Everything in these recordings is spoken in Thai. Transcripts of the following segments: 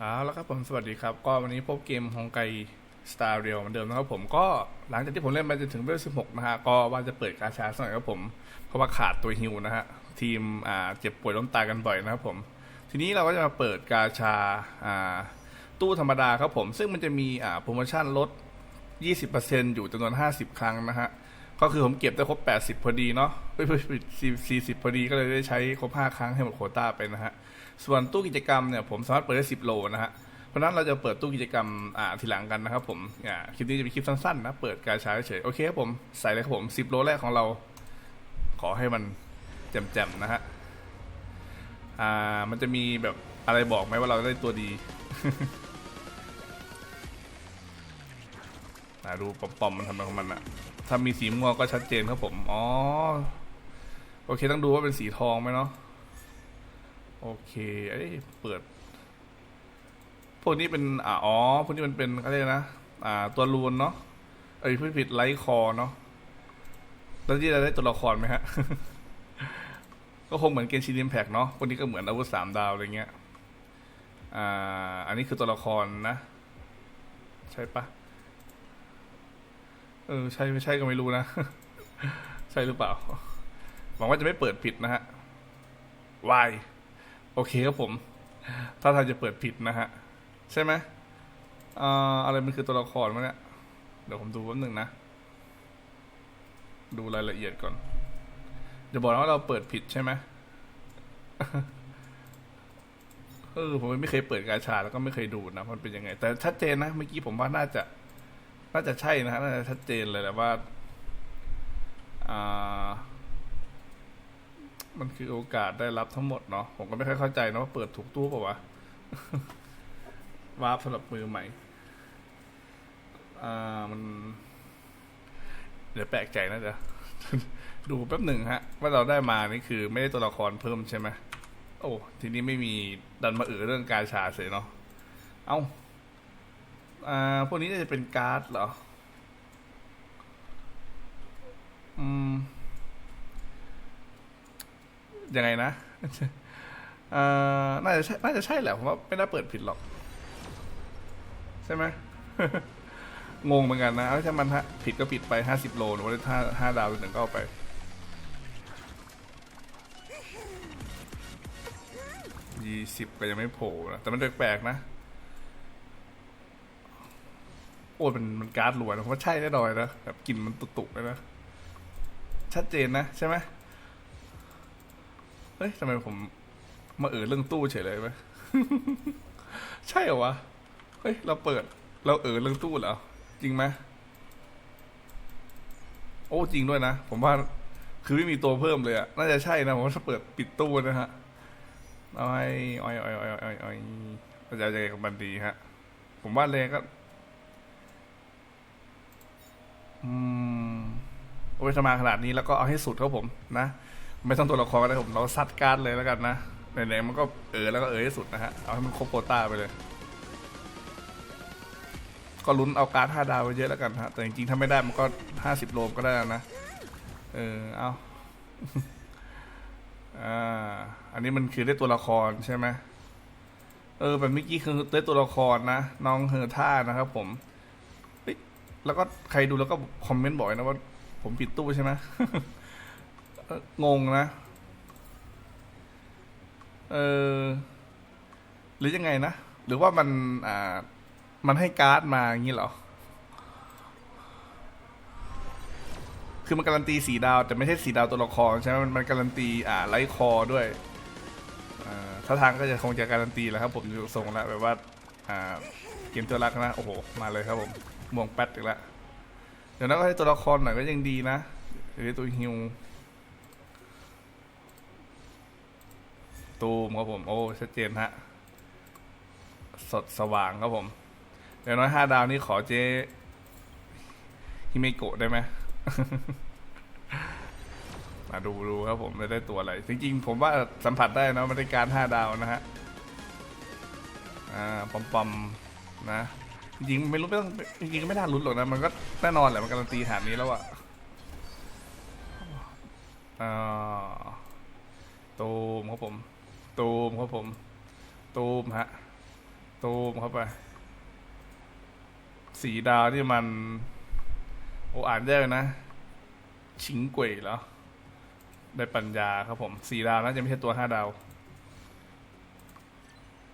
เอาแล้วครับผมสวัสดีครับ ก็วันนี้พบเกมฮองไกสตาร์เรียลเหมือนเดิมนะครับผมก็หลังจากที่ผมเล่นมาจนถึงเวล16นะฮะก็ว่าจะเปิดกาชาสักหน่อยครับผม เพราะว่าขาดตัวฮิวนะฮะ ทีมอ่าเจ็บป่วยล้มตายกันบ่อยนะครับผม ทีนี้เราก็จะมาเปิดกาชาอ่าตู้ธรรมดาครับผม ซึ่งมันจะมีอ่าโปรโมชั่นลด 20%อยู่จำนวน 50 ครั้งนะฮะ ก็คือผมเก็บได้ครบ80พอดีเนาะเอ้ย40พอดีก็เลยได้ใช้ครบ5ครั้งให้หมดโคต้าไปนะฮะ ส่วนตู้กิจกรรมเนี่ยผมสามารถเปิดได้10โลนะฮะ เพราะนั้นเราจะเปิดตู้กิจกรรมอ่าทีหลังกันนะครับผมอ่าคลิปนี้จะเป็นคลิปสั้นๆนะ เปิดการใช้เฉยโอเคครับผมใส่เลยครับผม10โลแรกของเรา ขอให้มันแจ่มๆนะฮะ อ่ามันจะมีแบบอะไรบอกไหมว่าเราได้ตัวดีอ่าดูปอมๆมันทำอะไรของมันอะ ถ้ามีสีม่วงก็ชัดเจนครับผม อ๋อ โอเคต้องดูว่าเป็นสีทองไหมเนาะ โอเคเอ้ยเปิด พวกนี้เป็น อ๋อ พวกนี้มันเป็นอะไรนะ อ่า ตัวรูนเนาะเอ้ยพูดผิดไลท์คอเนาะ แล้วที่จะได้ตัวละครไหมฮะ ก็คงเหมือนเกนชิน i มแพกเนาะ พวกนี้ก็เหมือนอาวุธสามดาวอะไรเงี้ย อ่า อันนี้คือตัวละครนะ ใช่ปะ เออใช่ไม่ใช่ก็ไม่รู้นะ ใช่หรือเปล่า หวังว่าจะไม่เปิดผิดนะฮะวายโอเคครับผม ถ้าทางจะเปิดผิดนะฮะ ใช่ไหมอ่าอะไรมันคือตัวละครวะเนี่ย เดี๋ยวผมดูแป๊บหนึ่งนะ ดูรายละเอียดก่อนจะบอกนะว่าเราเปิดผิดใช่ไหมเออผมไม่เคยเปิดกาชาแล้วก็ไม่เคยดูนะมันเป็นยังไง แต่ชัดเจนนะเมื่อกี้ผมว่าน่าจะ น่าจะใช่นะฮะน่าจะชัดเจนเลยแหละว่าอ่ามันคือโอกาสได้รับทั้งหมดเนาะผมก็ไม่ค่อยเข้าใจนะว่าเปิดถูกตู้ป่าวะวาร์ปสำหรับมือใหม่อ่ามัน เดี๋ยวแปลกใจนะเดี๋ยวดูแป๊บหนึ่งฮะ ว่าเราได้มานี่คือไม่ได้ตัวละครเพิ่มใช่ไหมโอ้ ทีนี้ไม่มีดันมาเอือเรื่องการชาเสียเนาะเอ้า อ่า พวกนี้น่าจะเป็นการ์ดเหรอ อืม ยังไงนะเอ่อน่าจะใช่น่าจะใช่แหละผมว่าไม่น่าเปิดผิดหรอก ใช่ไหมงงเหมือนกันนะเอาถ้ามันผิดก็ผิดไปห้าสิบโลหรือว่าถ้าห้าดาวหนึ่งก็เอาไปยี่สิบก็ยังไม่โผล่นะแต่มันแปลกๆนะ โอ้ยมันมันการ์ดรวยนะผมว่าใช่แน่นอนนะแบบกลิ่นมันตุกๆเลยนะ ชัดเจนนะใช่ไหมเฮ้ยทำไมผมมาเออเรื่องตู้เฉยเลยไหมใช่เหรอวะ เฮ้ย เราเปิด เราเออเรื่องตู้เหรอ จริงไหมโอ้จริงด้วยนะ ผมว่าคือไม่มีตัวเพิ่มเลยอะน่าจะใช่นะ ผมว่าถ้าเปิดปิดตู้นะฮะอ้อยอ้อยอ้อยอ้อยอ้อยอ้อยเราจะยังไงกับมันดีฮะ ผมว่าเลยก็ อืมโอ้ยถ้ามาขนาดนี้แล้วก็เอาให้สุดครับผมนะไม่ต้องตัวละครก็ได้ผมเราซัดการ์ดเลยแล้วกันนะไหนๆมันก็เออแล้วก็เออให้สุดนะฮะเอาให้มันครบโคต้าไปเลย ก็ลุ้นเอาการ์ดห้าดาวไปเยอะแล้วกันฮะแต่จริงๆถ้าไม่ได้มันก็ห้าสิบโลมก็ได้นะเออเอาอ่าอันนี้มันคือได้ตัวละครใช่ไหมเออแบบเมื่อกี้คือได้ตัวละครนะน้องเฮอร์ท่านะครับผม แล้วก็ใครดูแล้วก็คอมเมนต์บ่อกนะว่า ผมผิดตู้ใช่ไหมงงนะ เออ หรือยังไงนะ หรือว่ามัน อ่า มันให้การ์ดมาอย่างนี้เหรอ คือมันการันตีสีดาว แต่ไม่ใช่สีดาวตัวละครใช่ไหมมันมันการันตี อ่า ไลท์คอด้วยอ่าถ้าทางก็จะคงจะการันตีแล้วครับผมดูทรงแล้วแบบว่า อ่า เกมตัวรักนะ โอ้โห มาเลยครับผม ม่วงแป๊ดอีกแล้วเดี๋ยวนั้นก็ให้ตัวละครหน่อยก็ยังดีนะหรือตัวฮิวตูมครับผม โอ้ชัดเจนฮะ สดสว่างครับผม เดี๋ยวน้อยห้าดาวนี่ขอเจฮิเมโกะได้ไหมมาดูดูครับผมไม่ได้ตัวอะไร จริงๆ ผมว่าสัมผัสได้นะมันได้การห้าดาวนะฮะ อ่า ปอมปอมๆนะ จริงๆไม่รู้ไม่ต้องจริงๆก็ไม่น่าลุ้นหรอกนะมันก็แน่นอนแหละมันการันตีฐานนี้แล้วอะอ่าตูมครับผมตูมครับผมตูมฮะตูมเข้าไป สีดาวนี่มัน โอ้อ่านได้นะ ชิงเกวยเหรอได้ปัญญาครับผม สีดาวน่าจะไม่ใช่ตัวห้าดาว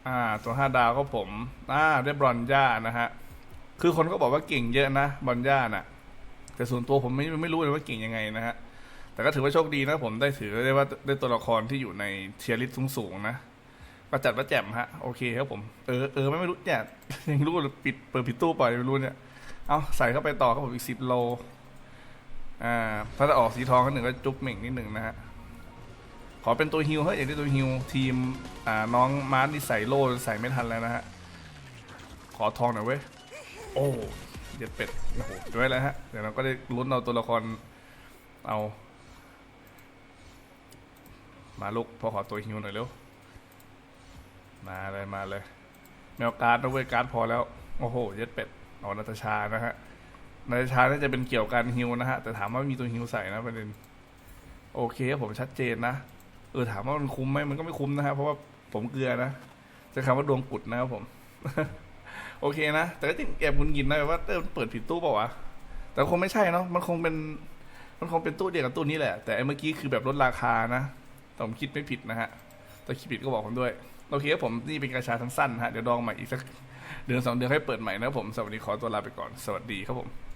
อ่า ตัวห้าดาวก็ผมอ่าได้บรอนญ่านะฮะ คือคนก็บอกว่าเก่งเยอะนะบรอนญ่าน่ะ แต่ส่วนตัวผมไม่ไม่รู้เลยว่าเก่งยังไงนะฮะ แต่ก็ถือว่าโชคดีนะผมได้ถือได้ว่าได้ตัวละครที่อยู่ในเทียริสสูงๆนะก็จัดว่าแจมฮะโอเคครับผมเออเออไม่ไม่รู้เนี่ยยังรู้ปิดเปิดผิดตู้ปล่อยไม่รู้เนี่ยเอาใส่เข้าไปต่อครับผมอีกสิบโลอ่าถ้าจะออกสีทองก็หนึ่งก็จุ๊บเหม่งนิดหนึ่งนะฮะ ขอเป็นตัวฮิวเฮ้ยอยากได้ตัวฮิวทีมอ่าน้องมาร์ทนี่ใส่โล่ใส่ไม่ทันแล้วนะฮะ ขอทองหน่อยเว้ย โอ้เด็ดเป็ดโอ้โหด้วยแล้วฮะ เดี๋ยวเราก็ได้ลุ้นเอาตัวละครเอา มาลุกพอขอตัวฮิวหน่อยเร็ว มาเลยมาเลยแมวการ์ดนะเว้ยการ์ดพอแล้ว โอ้โหเย็ดเป็ดอ๋อนาตาชานะฮะนาตาชาน่าจะเป็นเกี่ยวกับฮิวนะฮะ แต่ถามว่ามีตัวฮิวใส่นะประเด็นโอเคผมชัดเจนนะ เออถามว่ามันคุ้มไหมมันก็ไม่คุ้มนะฮะเพราะว่าผมเกลือนะจะคำว่าดวงกุดนะครับผม โอเคนะ แต่ก็จริงแอบหงุนงินนะว่าเออมันเปิดผิดตู้เปล่าวะแต่คงไม่ใช่เนาะมันคงเป็น มันคงเป็นตู้เดียวกับตู้นี้แหละ แต่เมื่อกี้คือแบบลดราคานะแต่ผมคิดไม่ผิดนะฮะแต่คิดผิดก็บอกผมด้วยโอเคครับผมนี่เป็นกระชาสั้นๆนฮะเดี๋ยวดองใหม่อีกสักเดือนสองเดือนให้เปิดใหม่นะครับผมสวัสดีขอตัวลาไปก่อนสวัสดีครับผม